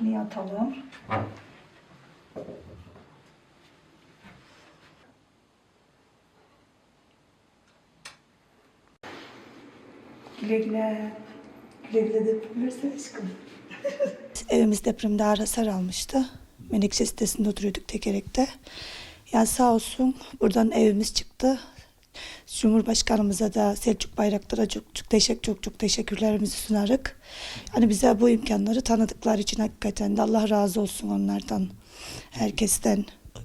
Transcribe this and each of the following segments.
Makineye atalım. Güle güle. Güle güle deprem aşkım. Evimiz depremde hasar almıştı. Menekşe sitesinde oturuyorduk tekerekte. Yani sağ olsun buradan evimiz çıktı. Cumhurbaşkanımıza da Selçuk Bayraktar'a çok çok teşekkür çok çok teşekkürlerimizi sunarık. Hani bize bu imkanları tanıdıkları için hakikaten de Allah razı olsun onlardan. Herkesten.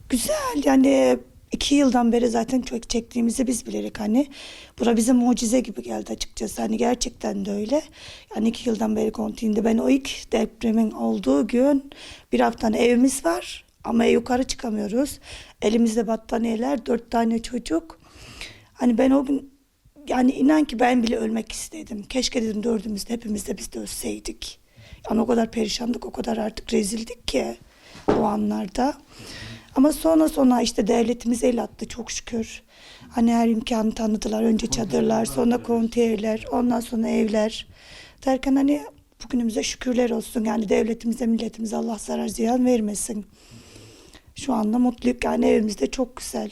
Güzel yani iki yıldan beri zaten çok çektiğimizi biz bilerek hani. Bura bize mucize gibi geldi açıkçası. Hani gerçekten de öyle. Yani iki yıldan beri kontinde ben o ilk depremin olduğu gün bir haftanın evimiz var. Ama yukarı çıkamıyoruz. Elimizde battaniyeler, dört tane çocuk. Hani ben o gün yani inan ki ben bile ölmek istedim. Keşke dedim dördümüz de hepimiz de biz de ölseydik. Yani o kadar perişandık, o kadar artık rezildik ki o anlarda. Ama sonra sonra işte devletimiz el attı çok şükür. Hani her imkanı tanıdılar. Önce çadırlar, sonra konteynerler, ondan sonra evler. Derken hani bugünümüze şükürler olsun. Yani devletimize, milletimize Allah zarar ziyan vermesin. Şu anda mutluyum. Yani evimizde çok güzel.